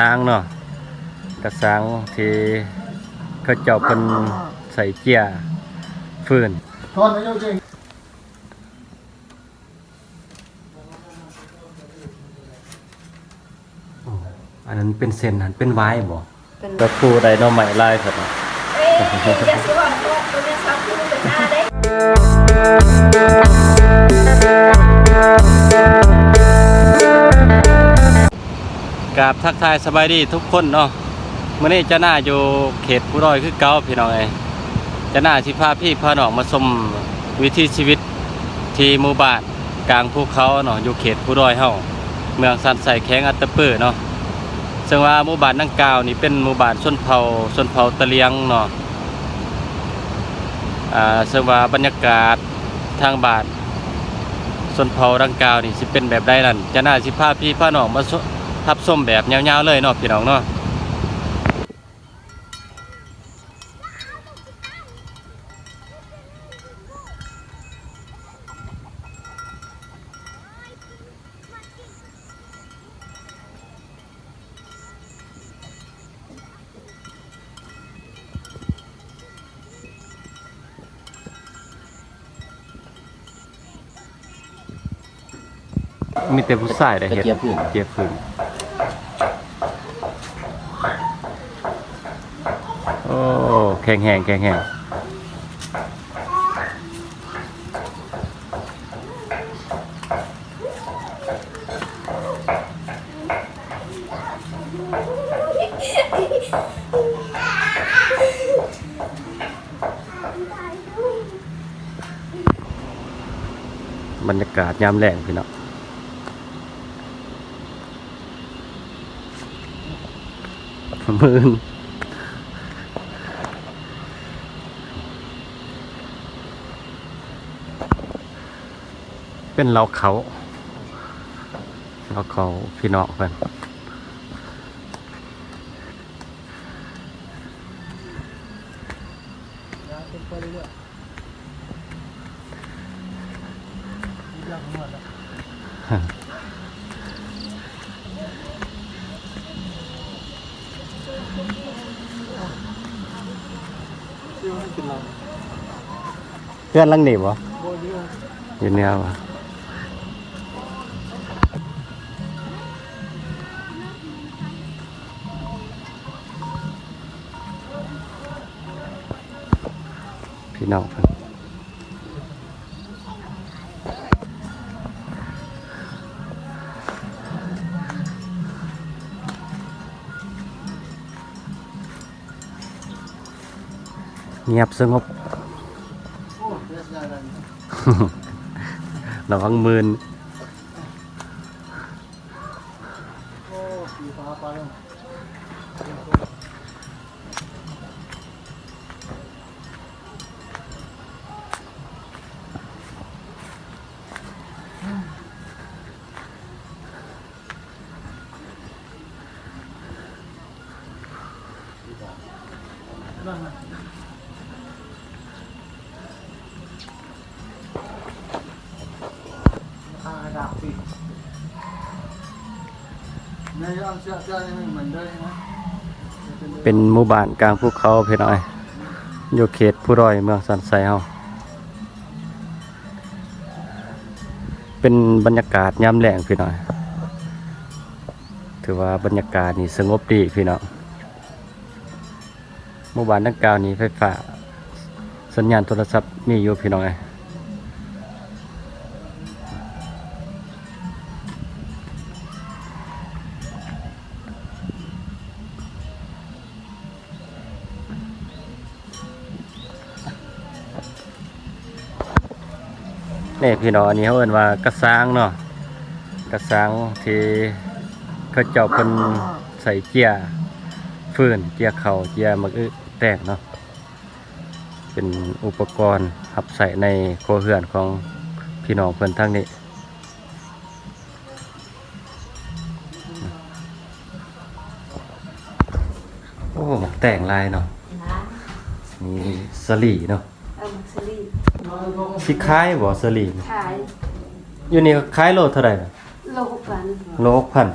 สร้างเนาะกระสังที่เขาเจ้าเพิ่นใส่เกียร์ฟืนทอนไม่ยกจริงอันนั้นเป็นเส้นอันเป็นไว้บ่เป็นตะปูไดโนใหม่ลายครับเอ้ยอย่าสิว่าตัวตัวนี้ซับคือเป็นหน้าเด้ กราบทักทายสบายดีทุกคนเนาะมื้อนี้จะหน้าอยู่เขตผู้ร้อยคือเก่าพี่น้องเอจะหน้าสิพาพี่พาน้องมาชมวิถีชีวิตที่หมู่บ้านกลางภูเขาเนาะอยู่เขตผู้ร้อยเฮาเมืองสันใส่แข้งอัตตปือเนาะซึ่งว่าหมู่บ้านดังกล่าวนี่เป็นหมู่บ้านชนเผ่าชนเผ่าตะเลียงเนาะอ่าซึ่งว่าบรรยากาศทางบ้านชนเผ่าดังกล่าวนี่สิเป็นแบบใดนั่นจะน่าสิพาพี่พาน้องมาชม ทับส้มแบบยาวๆเลยเนาะพี่น้องเนาะมีแต่ผู้ชายได้เฮ็ดเกียบพื้น เกียบพื้น โอ้แข็งแห้งแข็งแห้งบรรยากาศยามแรงพี่น้องมืน เป็นเราเขาเราเขาพี่น้องเพื่อนเพื่อนลังหนีบ่อยู่เนี่ยวะ น้องเพิ่นเงียบสงบระวังมืน นั่นนะอาดาบปีนยเอาเสื้อเสื้อนี่เหมือนเดิมนะเป็นหมู่บ้านกลางภูเขาพี่น้อยอยู่เขตผู้ร้อยเมืองสันไซเฮาเป็นบรรยากาศยามแรงพี่น้อย ถือว่าบรรยากาศนี่สงบดีพี่น้อง มู่บ้านดังกล่าวนี้ไฟฟ้า สัญญาณโทรศัพท์มีอยู่พี่น้อยนี่พี่น้องอันนี้เขาเอินว่ากระซ้างเนาะกระซ้างที่เขาเจ้าเพิ่นใส่เกียร์ฟืนเกียร์เข่าเกียร์มักอึ แตกเนาะเป็นอุปกรณ์หับใส่ในโครัวเรือนของพี่น้องเพิ่นทั้งนี้โอ้หมักแต่งลายเนาะนะมีสลีเนาะเอามักสลีสิคล้ายบ่สลีขายอยู่นี่ก็คล้ายโลเท่าไหร่น่ะโลกกันโลหกพัน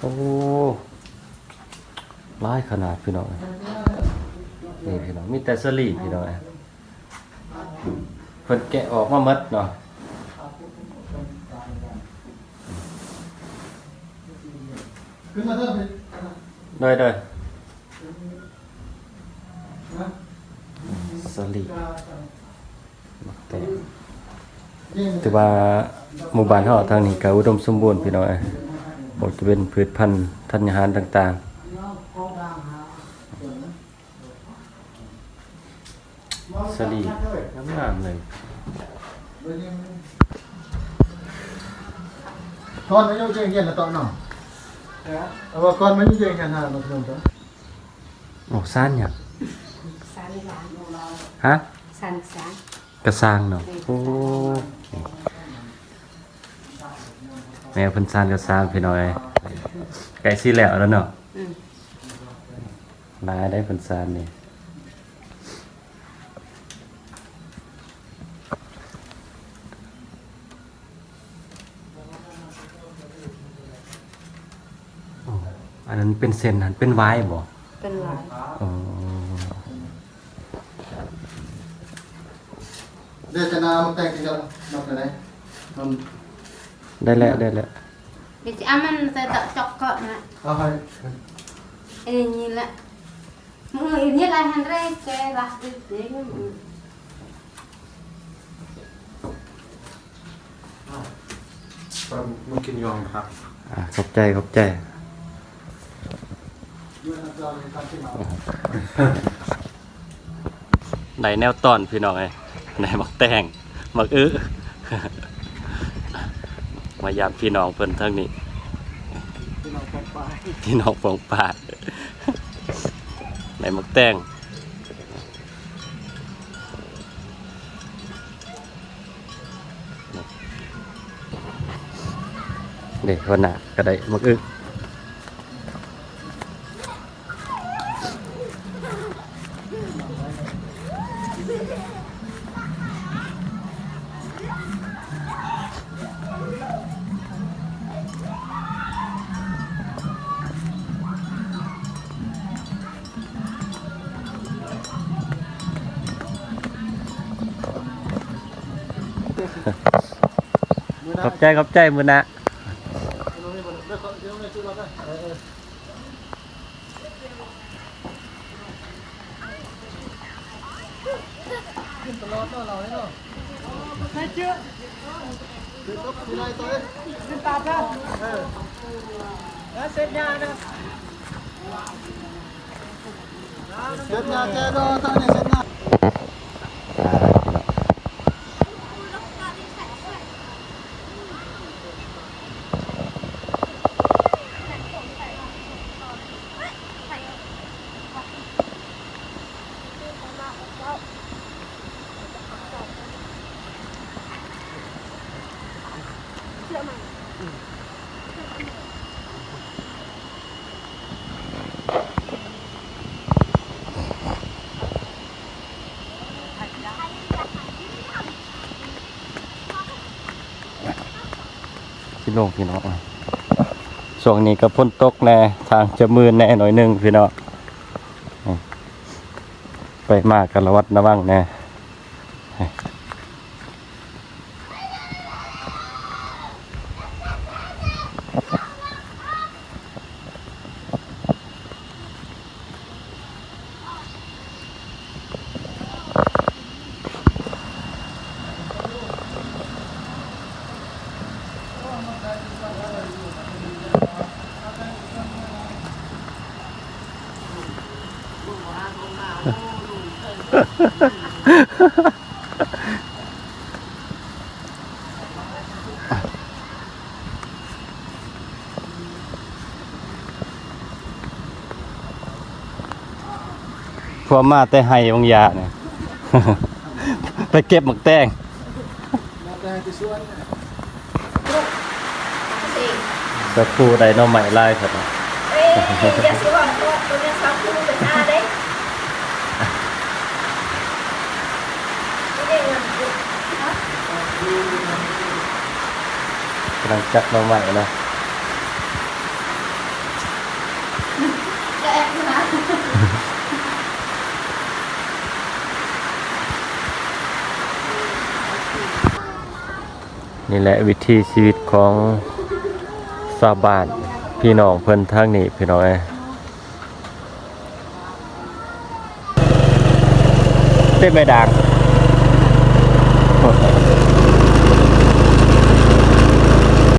โอ้ร้ายขนาดพี่น้อง นี่พี่น้องมีแต่สลีพี่น้องเพิ่นแกะออกมาหมดเนาะขึ้นมาเถอะพี่โดยโดยสลีมักแต่นี่ถือว่าหมู่บ้านเฮาทางนี้ก็อุดมสมบูรณ์พี่น้องอ้ยบ่จะเป็นพืชพันธุ์ธัญญาหารต่างๆ สลีงามๆเลย con mấy nhau chơi nghiền là tọa nào à, và con mấy nhau chơi nghiền hà nó thường đó โอ้ซ่านหยังสามหลานฮะสันสานกระซางเนาะโอ้แม่เพิ่นซานกระซางพี่น้อยไก่สิแล้วแล้วเนาะอืมลายได้เพิ่นซานนี่ อันนั้นเป็นเส้นอันเป็นไว้บ่เป็นหลานอ๋อ đây cái nào tay cái nào nó cái này nó ได้แล้วได้แล้วดิฉันมันจะตะจอกเกาะนะ à hay เอ้ยนี่แหละมึงอีนี่ละหันเรกแกละดิเด็กมึงมันกินยองครับอ่าขอบใจขอบใจ ไหนแนวตอนพี่น้องไอ้ไหนมักแตงมักอื้อมายามพี่น้องเพิ่นทั้งนี้ พี่น้องฟองปาดไหนมักแตงเด็กวันหน้าก็ได้มักอื้ ขอบใจขอบใจมือนะ Chết nhà che đó, thằng này chết nhà. พี่น้อง พี่น้องช่วงนี้ก็พ้นตกแน่ทางจะมืนแน่หน่อยหนึงพี่น้องไปมากกันระวัดระวังแน่ พวกมาแต่ให้องยาเนี่ย ไปเก็บหมึกแตง Nó cái cái xuân này. สิสักครู่ใดหน้องใหม่ไล่ครับ เอ้ยอย่าสิว่าตัวตัวนี้ำลังจัดมาใหม่นะนี่แหละวิธีชีวิตของซาบานพี่น้องเพิ่นทั้งนี้พี่น้องเต้ไม่ดัง